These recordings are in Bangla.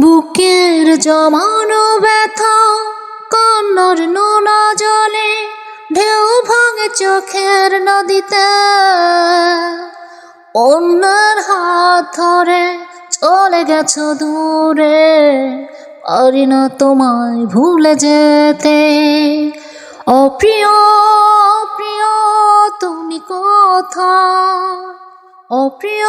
বুকের জমানো ব্যথা কন্নর নোনা জলে, ঢেউ ভাঙে চোখের নদীতে। অন্যের হাত ধরে চলে গেছো দূরে পারি না তোমায় ভুলে যেতে। অপ্রিয় প্রিয় তুমি কোথায়? অপ্রিয়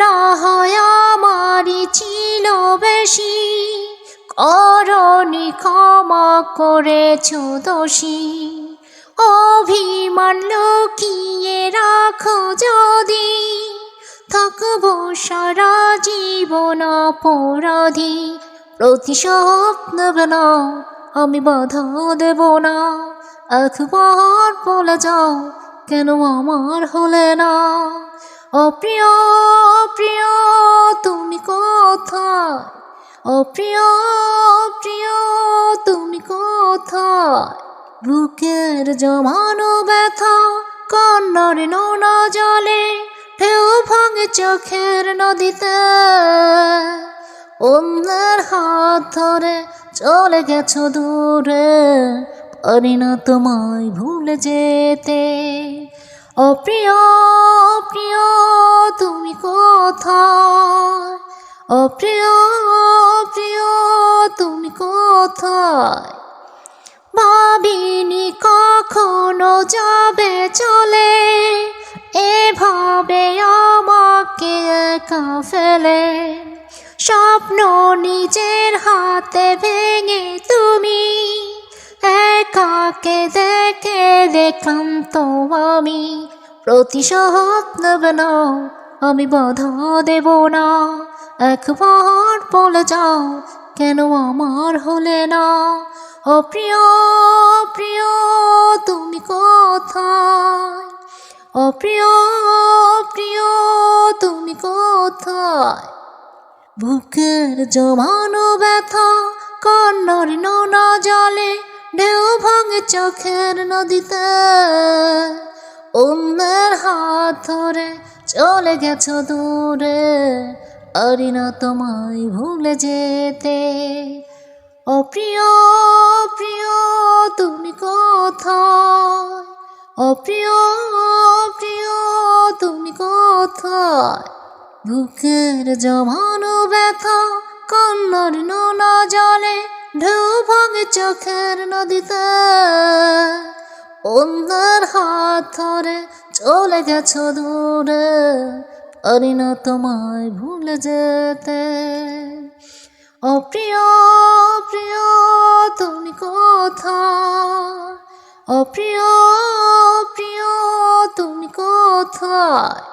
না হয় আমারই ছিল বেশি। করণি ক্ষমা করেছ দোষী। অভিমান লুকিয়ে রাখো যদি। থাকব সারা জীবন অপরাধী। প্রতিশোধ না, আমি বাধা দেব না। একবার বলে যাও, কেন আমার হলে না? অপ্রিয় প্রিয় তুমি কোথায়? অপ্রিয় প্রিয় তুমি কোথায়? বুকের জমানো ব্যথা কন্নর নোনা জলে, ঢেউ ভাঙে চোখের নদীতে। অন্যের হাত ধরে চলে গেছো দূরে পারি না তোমায় ভুলে যেতে। অপ্রিয় প্রিয় কোথায়? ভাবিনি কখনো যাবে চলে। এভাবে আমাকে একা ফেলে। স্বপ্ন নিজের হাতে ভেঙে তুমি। একাকে দেখে দেখলাম তো আমি। প্রতিশোধ নেবে না, আমি বাধা দেব না। একবার বলে যাও কেন আমার হলে না? অপ্রিয় প্রিয় প্রিয়, তুমি কোথায়? অপ্রিয় প্রিয়, তুমি কোথায়? বুকের জমানো ব্যথা, কন্নর নোনা জলে, ঢেউ ভাঙে চোখের নদীতে। অন্যের হাত ধরে চলে গেছো দূরে। পারি না তোমায় ভুলে যেতে। অপ্রিয় প্রিয় তুমি কোথায়? অপ্রিয় প্রিয় তুমি কোথায়? বুকের জমানো ব্যথা কন্নর নোনা জলে, ঢেউ ভাঙে চোখের নদীতে। অন্যের হাত ধরে চলে গেছো দূরে। পারি না তোমায় ভুলে যেতে। অপ্রিয় প্রিয় তুমি কথা অপ্রিয় প্রিয় তুমি কোথায়?